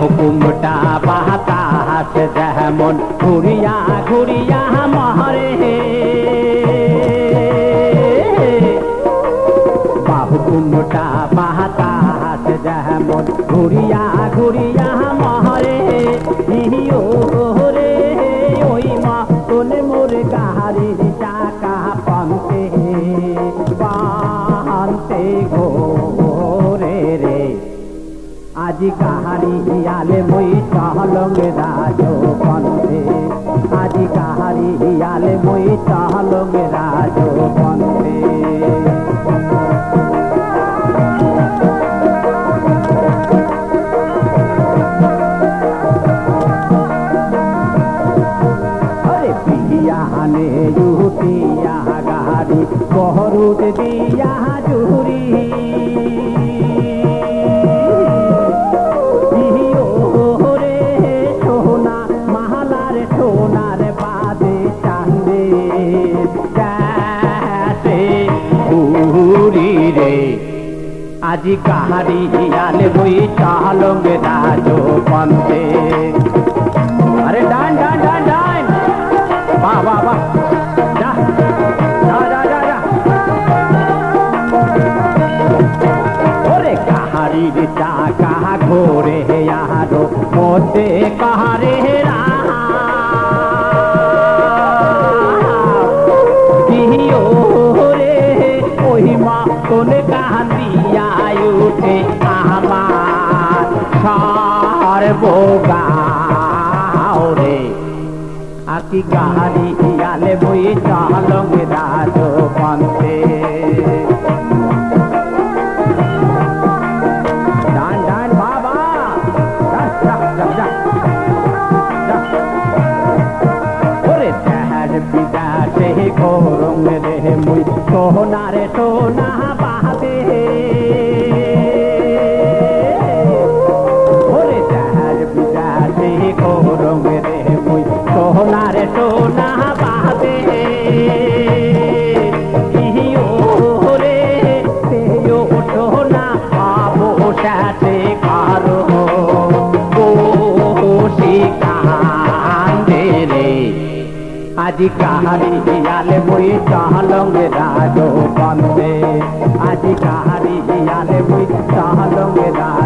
হুকুমটা বাতাস যেমন ঘুরিয়া ঘুরিয়া মহরে। হুকুমটা বাতাস যেমন ঘুরিয়া ঘুরিয়া মহরে। ইহিও আজি কাহারি হিয়ালে মই চহলঙ্গে রাজো আজি কাহারি হিয়ালে মই চহলঙ্গে রাজো পন্থে গাড়ি বহরুদ দিয়া জুরি আজি কাহারি হিয়ালে বই চালঙ্গে রাজো পন্থে আরে ডান ডান ডান ডান। বাহ বাহ বাহ। যা মা তোলে কান্দিয়া উঠে আমার সর্বগাও রে। আকি গাহারি ইয়ালে বই চালঙ্গে রাজ পন্থে ডান ডান আজি কাহারি হিয়ালে বই চালঙ্গে রাজ বন্দে আজি কাহারি হিয়ালে বই চালঙ্গে রাজ